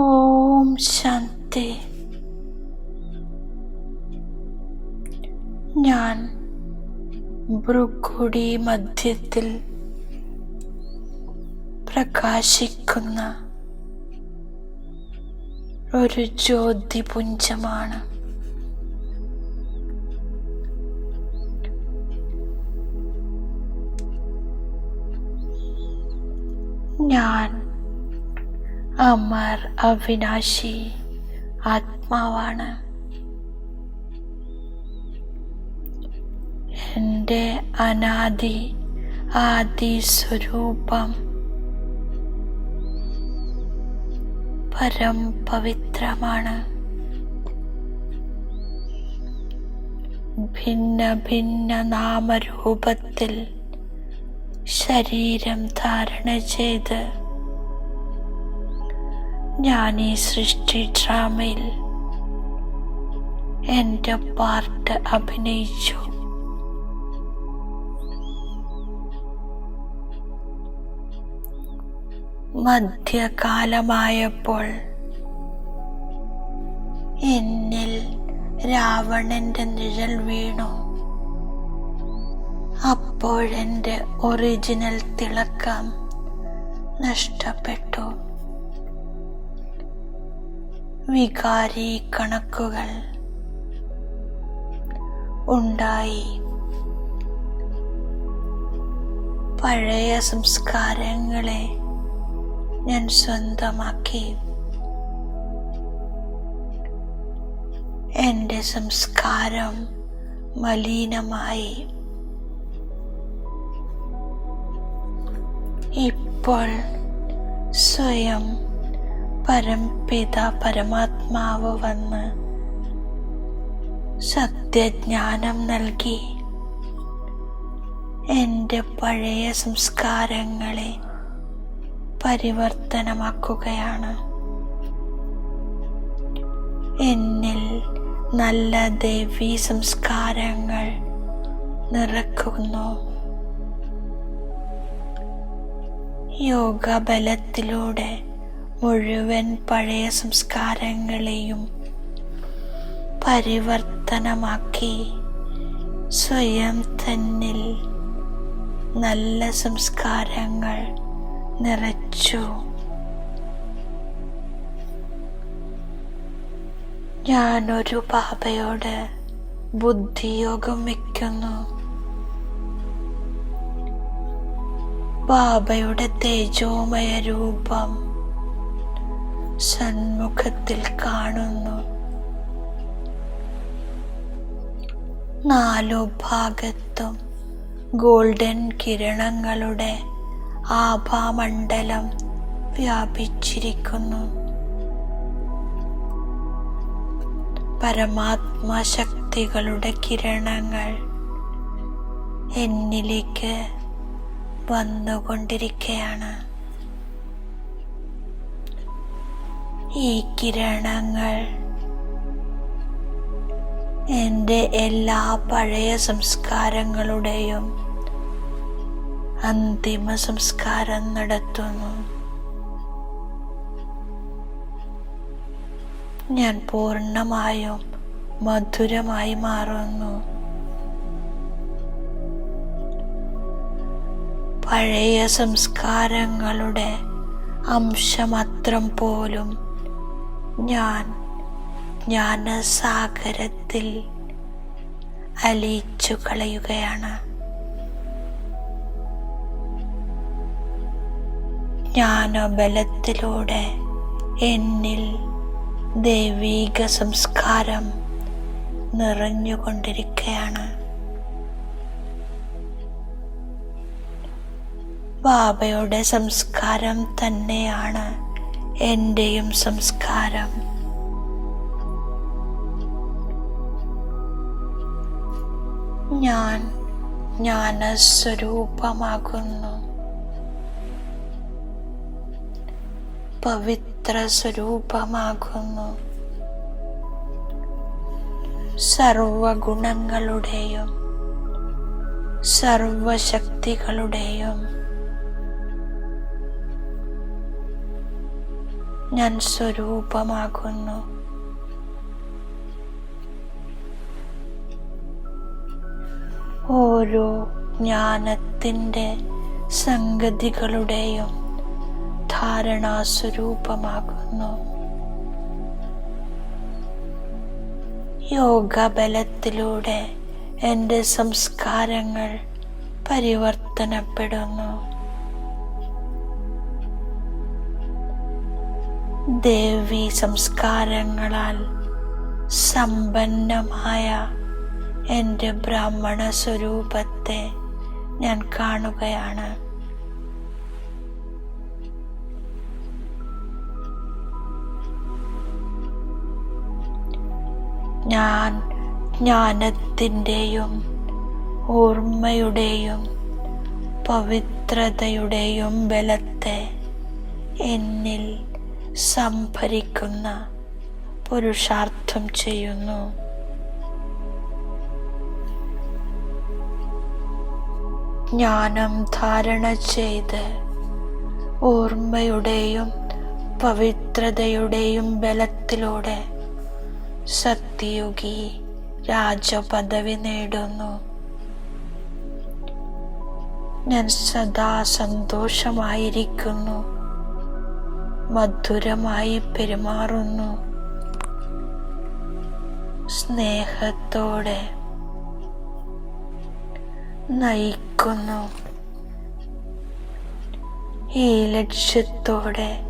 ഓം ശാന്തി. ഞാൻ ഭ്രുക്കുടി മധ്യത്തിൽ പ്രകാശിക്കുന്ന ഒരു ജ്യോതിപുഞ്ചമാണ്. ഞാൻ അമർ അവിനാശി ആത്മാവാണ്. എന്റെ അനാദി ആദി സ്വരൂപം പരം പവിത്രമാണ് ഭിന്ന ഭിന്ന നാമരൂപത്തിൽ ശരീരം ധാരണ ചെയ്ത് ഞാൻ ഈ സൃഷ്ടി ഡ്രാമയിൽ എന്റെ പാർട്ട് അഭിനയിച്ചു. മധ്യകാലമായപ്പോൾ എന്നിൽ രാവണന്റെ നിഴൽ വീണു. അപ്പോഴെന്റെ ഒറിജിനൽ തിളക്കം നഷ്ടപ്പെട്ടു. വികാരി കണക്കുകൾ ഉണ്ടായി. പഴയ സംസ്കാരങ്ങളെ ഞാൻ സ്വന്തമാക്കി. എന്റെ സംസ്കാരം മലിനമായി. ഇപ്പോൾ സ്വയം പരംപിത പരമാത്മാവ് വന്ന് സത്യജ്ഞാനം നൽകി. എന്റെ പഴയ സംസ്കാരങ്ങളെ പരിവർത്തനമാക്കുകയാണ്. എന്നിൽ നല്ല ദേവീ സംസ്കാരങ്ങൾ നിറക്കുന്നു. യോഗ ബലത്തിലൂടെ മുഴുവൻ പഴയ സംസ്കാരങ്ങളെയും പരിവർത്തനമാക്കി സ്വയം തന്നിൽ നല്ല സംസ്കാരങ്ങൾ നിറച്ചു. ഞാനൊരു പാപയോട് ബുദ്ധിയോഗം വയ്ക്കുന്നു. ബാബയുടെ തേജോമയ രൂപം സന്മുഖത്തിൽ കാണുന്നു. നാലു ഭാഗത്തും ഗോൾഡൻ കിരണങ്ങളുടെ ആഭാമണ്ഡലം വ്യാപിച്ചിരിക്കുന്നു. പരമാത്മശക്തികളുടെ കിരണങ്ങൾ എന്നിലേക്ക് വന്നുകൊണ്ടിരിക്കുകയാണ്. ഈ കിരണങ്ങൾ. എന്റെ എല്ലാ പഴയ സംസ്കാരങ്ങളുടെയും അന്തിമ സംസ്കാരം നടത്തുന്നു. ഞാൻ പൂർണമായും മധുരമായി മാറുന്നു. പഴയ സംസ്കാരങ്ങളുടെ അംശമാത്രം പോലും ഞാൻ ജ്ഞാനസാഗരത്തിൽ അലിയിച്ചു കളയുകയാണ് ജ്ഞാനബലത്തിലൂടെ എന്നിൽ ദൈവീക സംസ്കാരം നിറഞ്ഞുകൊണ്ടിരിക്കുകയാണ് ബാബയുടെ സംസ്കാരം തന്നെയാണ് എന്റെയും സംസ്കാരം. ഞാൻ ജ്ഞാനസ്വരൂപമാകുന്നു. പവിത്ര സ്വരൂപമാകുന്നു സർവഗുണങ്ങളുടെയും സർവശക്തികളുടെയും ഞാൻ സ്വരൂപമാകുന്നു. ഓരോ ജ്ഞാനത്തിന്റെ സംഗതികളുടെയും ധാരണാസ്വരൂപമാകുന്നു. യോഗബലത്തിലൂടെ എന്റെ സംസ്കാരങ്ങൾ പരിവർത്തനപ്പെടുന്നു. ദേവി സംസ്കാരങ്ങളാൽ സമ്പന്നമായ എന്റെ ബ്രാഹ്മണ സ്വരൂപത്തെ ഞാൻ കാണുകയാണ്. ഞാൻ ജ്ഞാനത്തിന്റെയും ഓർമ്മയുടെയും പവിത്രതയുടെയും ബലത്തെ എന്നിൽ സംഭരിക്കുന്ന പുരുഷാർത്ഥം ചെയ്യുന്നു. ജ്ഞാനം ധാരണ ചെയ്ത് ഓർമ്മയുടെയും പവിത്രതയുടെയും ബലത്തിലൂടെ സത്യയുഗി രാജപദവി നേടുന്നു. ഞാൻ സദാ സന്തോഷമായിരിക്കുന്നു. മധുരമായി പെരുമാറുന്നു. സ്നേഹത്തോടെ നയിക്കുന്നു. ഈ ലക്ഷ്യത്തോടെ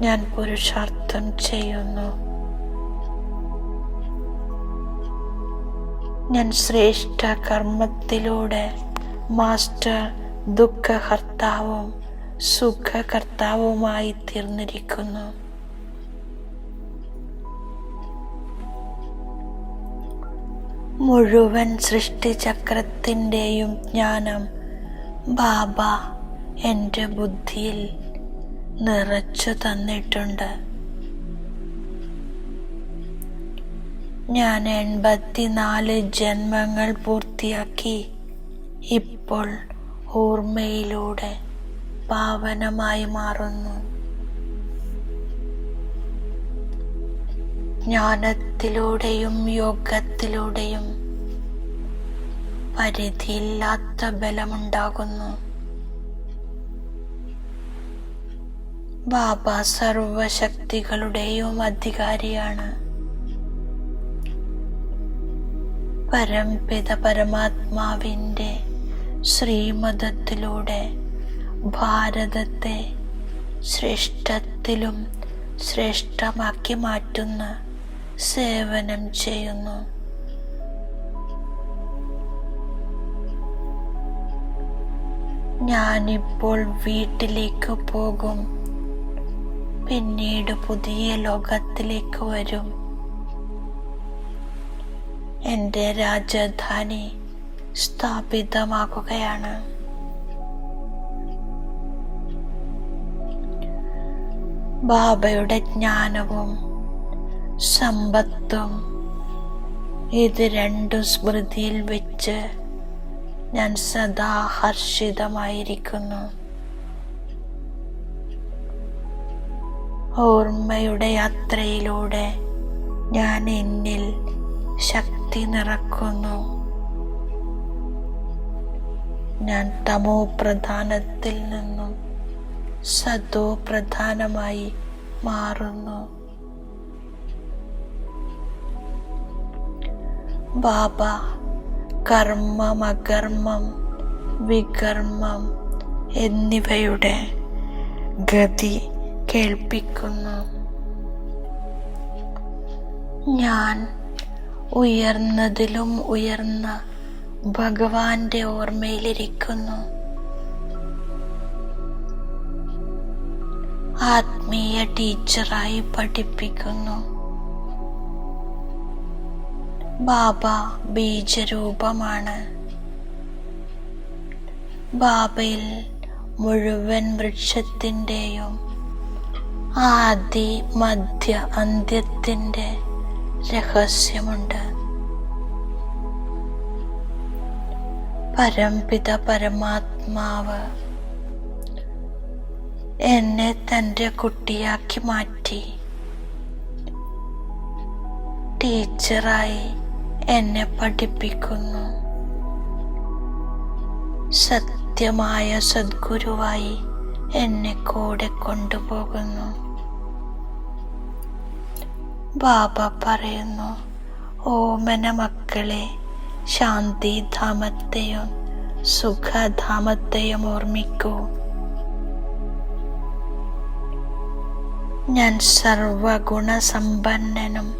ഞാൻ പുരുഷാർത്ഥം ചെയ്യുന്നു. ഞാൻ ശ്രേഷ്ഠ കർമ്മത്തിലൂടെ മാസ്റ്റർ ദുഃഖകർത്താവും സുഖകർത്താവുമായി തീർന്നിരിക്കുന്നു മുഴുവൻ സൃഷ്ടിചക്രത്തിന്റെയും ജ്ഞാനം ബാബ എന്റെ ബുദ്ധിയിൽ നിറച്ചു തന്നിട്ടുണ്ട്. ഞാൻ എൺപത്തിനാല് ജന്മങ്ങൾ പൂർത്തിയാക്കി ഇപ്പോൾ ഓർമ്മയിലൂടെ പാവനമായി മാറുന്നു. ജ്ഞാനത്തിലൂടെയും യോഗത്തിലൂടെയും പരിധിയില്ലാത്ത ബലമുണ്ടാകുന്നു. ബാബ സർവശക്തികളുടെയും അധികാരിയാണ്. പരംപിത പരമാത്മാവിന്റെ ശ്രീമതത്തിലൂടെ ഭാരതത്തെ ശ്രേഷ്ഠത്തിലും ശ്രേഷ്ഠമാക്കി മാറ്റുന്ന സേവനം ചെയ്യുന്നു. ഞാനിപ്പോൾ വീട്ടിലേക്ക് പോകും. പിന്നീട് പുതിയ ലോകത്തിലേക്ക് വരും. എന്റെ രാജധാനി സ്ഥാപിതമാകുകയാണ്. ബാബയുടെ ജ്ഞാനവും സമ്പത്തും ഇത് രണ്ടും സ്മൃതിയിൽ വെച്ച് ഞാൻ സദാ ഹർഷിതമായിരിക്കുന്നു. ഓർമ്മയുടെ യാത്രയിലൂടെ ഞാൻ എന്നിൽ ശക്തി നിറക്കുന്നു. ഞാൻ തമോ പ്രധാനത്തിൽ നിന്നും സതോ പ്രധാനമായി മാറുന്നു. ബാബ കർമ്മം അകർമ്മം വികർമ്മം എന്നിവയുടെ ഗതി കേൾപ്പിക്കുന്നു. ഞാൻ ഉയർന്നതിലും ഉയർന്ന ഭഗവാന്റെ ഓർമ്മയിലിരിക്കുന്നു. ആത്മീയ ടീച്ചറായി പഠിപ്പിക്കുന്നു. ബാബ ബീജരൂപമാണ്. ബാബയിൽ മുഴുവൻ വൃക്ഷത്തിന്റെയും ആദി മധ്യ അന്ത്യത്തിന്റെ രഹസ്യമുണ്ട്. പരംപിത പരമാത്മാവ് എന്നെ തന്റെ കുട്ടിയാക്കി മാറ്റി. ടീച്ചറായി എന്നെ പഠിപ്പിക്കുന്നു. സത്യമായ സദ്ഗുരുവായി എന്നെ കൂടെ കൊണ്ടുപോകുന്നു. ബാബ പറയുന്നു ഓമന മക്കളെ ശാന്തിധാമത്തെയും സുഖധാമത്തെയും ഓർമ്മിക്കൂ. ഞാൻ സർവഗുണസമ്പന്നനും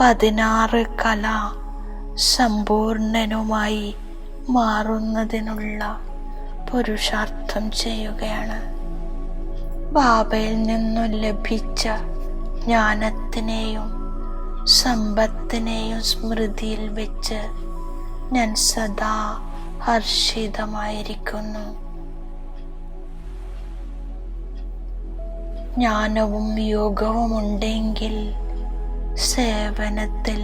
പതിനാറ് കല സമ്പൂർണനുമായി മാറുന്നതിനുള്ള പുരുഷാർത്ഥം ചെയ്യുകയാണ്. ബാബയിൽ നിന്നും ലഭിച്ച ജ്ഞാനത്തിനെയും സമ്പത്തിനെയും സ്മൃതിയിൽ വെച്ച് ഞാൻ സദാ ഹർഷിതമായിരിക്കുന്നു. ജ്ഞാനവും യോഗവും ഉണ്ടെങ്കിൽ സേവനത്തിൽ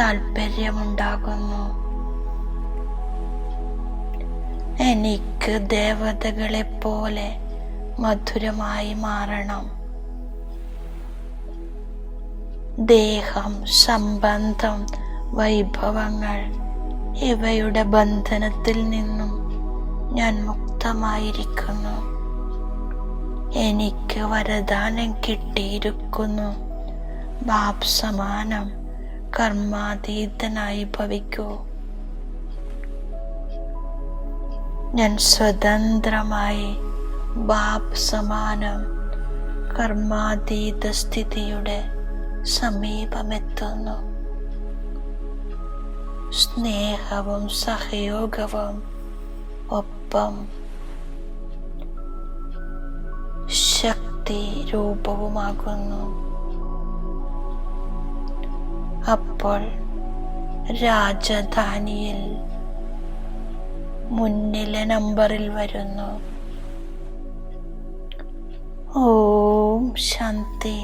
താല്പര്യമുണ്ടാകുന്നു എനിക്ക് ദേവതകളെ പോലെ മധുരമായി മാറണം. ദേഹം സംബന്ധം വൈഭവങ്ങൾ ഇവയുടെ ബന്ധനത്തിൽ നിന്നും ഞാൻ മുക്തമായിരിക്കുന്നു. എനിക്ക് വരദാനം കിട്ടിയിരിക്കുന്നു. ബാബ് സമാനം കർമാതീതനായി ഭവിക്കൂ. ഞാൻ സ്വതന്ത്രമായി ബാബ് സമാനം കർമാതീത സ്ഥിതിയുടെ സമീപമെത്തുന്നു. സ്നേഹവും സഹയോഗവും ഒപ്പം ശക്തി രൂപവുമാകുന്നു. അപ്പോൾ രാജധാനിയിൽ മുന്നിലെ നമ്പറിൽ വരുന്നു. ഓം ശാന്തി.